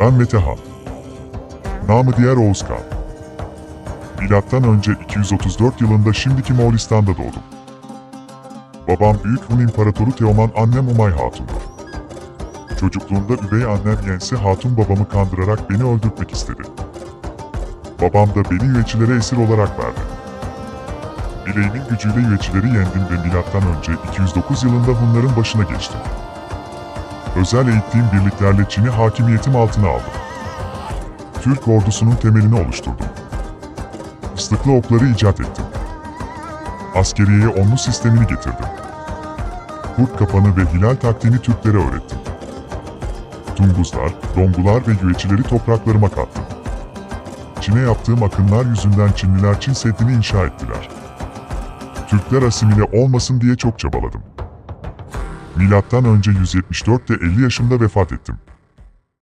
Ben Metehan. Namı diğer Oğuz Kağan. Milattan önce 234 yılında şimdiki Moğolistan'da doğdum. Babam Büyük Hun İmparatoru Teoman, annem Umay Hatun'dur. Çocukluğumda üvey annem Yensi Hatun babamı kandırarak beni öldürtmek istedi. Babam da beni üyecilere esir olarak verdi. Bileğimin gücüyle üyecileri yendim ve milattan önce 209 yılında Hunların başına geçtim. Özel eğittiğim birliklerle Çin'i hakimiyetim altına aldım. Türk ordusunun temelini oluşturdum. Islıklı okları icat ettim. Askeriyeye onlu sistemini getirdim. Kurt kapanı ve hilal taktiğini Türklere öğrettim. Tunguzlar, Dongular ve güveçileri topraklarıma kattım. Çin'e yaptığım akınlar yüzünden Çinliler Çin Seddi'ni inşa ettiler. Türkler asimile olmasın diye çok çabaladım. Milattan önce 174'te 50 yaşımda vefat ettim.